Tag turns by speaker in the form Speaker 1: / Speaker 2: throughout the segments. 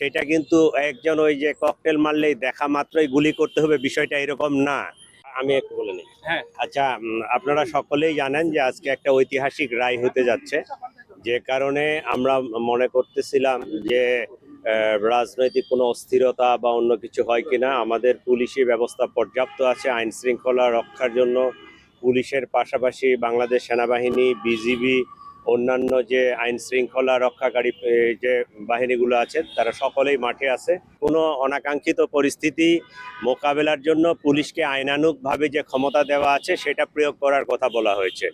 Speaker 1: সেটা কিন্তু একজন ওই যে ককটেল মারলেই দেখা মাত্রই গুলি করতে হবে বিষয়টা এরকম না। আমি একটু বলে নিই।
Speaker 2: হ্যাঁ।
Speaker 1: আচ্ছা আপনারা সকলেই জানেন যে আজকে একটা ঐতিহাসিক রায় হতে যাচ্ছে। যে কারণে আমরা মনে করতেছিলাম যে রাজনৈতিক কোনো অস্থিরতা বা অন্য কিছু হয় কিনা আমাদের পুলিশি ব্যবস্থা পর্যাপ্ত আছে আইন শৃঙ্খলা রক্ষার জন্য। পুলিশের পাশাপাশি বাংলাদেশ সেনাবাহিনী বিজিবি অন্যান্য যে আইন শৃঙ্খলা রক্ষাকারী যে বাহিনীগুলো আছে, তারা সকলেই মাঠে আছে। কোনো অনাকাঙ্ক্ষিত পরিস্থিতি মোকাবেলার জন্য পুলিশকে আইনানুগভাবে যে ক্ষমতা দেওয়া আছে, সেটা প্রয়োগ করার কথা বলা হয়েছে।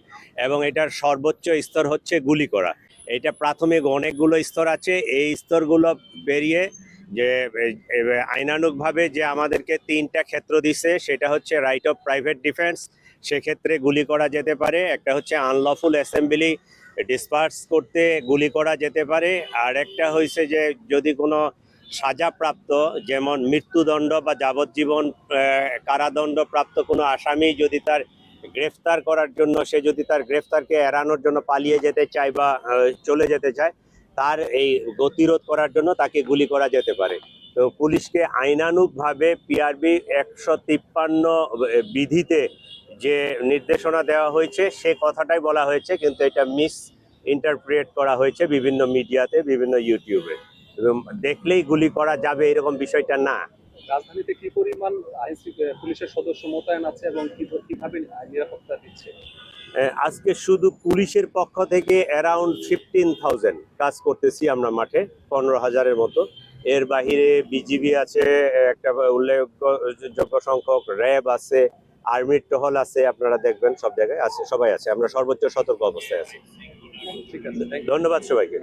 Speaker 1: এবং এটার সর্বোচ্চ স্তর হচ্ছে গুলি করা। এটা প্রাথমিক অনেকগুলো স্তর আছে। এই স্তরগুলো পেরিয়ে যে আইনানুগভাবে যে আমাদেরকে তিনটা ক্ষেত্র দিছে, সেটা হচ্ছে রাইট অফ প্রাইভেট ডিফেন্স সেক্ষেত্রে গুলি করা যেতে পারে। একটা হচ্ছে আনলফুল অ্যাসেম্বলি ডিসপার্স করতে গুলি করা যেতে পারে। আর একটা হয়েছে যে যদি কোনো সাজাপ্রাপ্ত যেমন মৃত্যুদণ্ড বা যাবজ্জীবন আহ, কারাদণ্ড প্রাপ্ত কোনো আসামি যদি তার গ্রেফতার করার জন্য সে যদি তার গ্রেফতারকে এড়ানোর জন্য পালিয়ে যেতে চায় বা চলে যেতে চায় তার এই গতিরোধ করার জন্য তাকে গুলি করা যেতে পারে। তো পুলিশকে আইনানুগভাবে পিআরবি একশো তিপ্পান্ন বিধিতে যে নির্দেশনা দেওয়া হয়েছে সে কথাটাই বলা হয়েছে কিন্তু এটা মিস ইন্টারপ্রিয়েট করা হয়েছে বিভিন্ন মিডিয়াতে বিভিন্ন ইউটিউবে। এবং দেখলেই গুলি করা যাবে এরকম বিষয়টা না।
Speaker 2: রাজধানীতে কি পরিমাণ পুলিশের সদস্য মোতায়েন আছে এবং কীভাবে নিরাপত্তা দিচ্ছে?
Speaker 1: আজকে শুধু পুলিশের পক্ষ থেকে অ্যারাউন্ড ফিফটিন থাউজেন্ড কাজ করতেছি আমরা মাঠে পনেরো হাজারের মতো। এর বাহিরে বিজিবি আছে একটা উল্লেখযোগ্য সংখ্যক র্যাব আছে আর্মির টহল আছে আপনারা দেখবেন সব জায়গায় আছে সবাই আছে। আমরা সর্বোচ্চ সতর্ক অবস্থায় আছি।
Speaker 2: ঠিক আছে থ্যাংক
Speaker 1: ধন্যবাদ সবাইকে।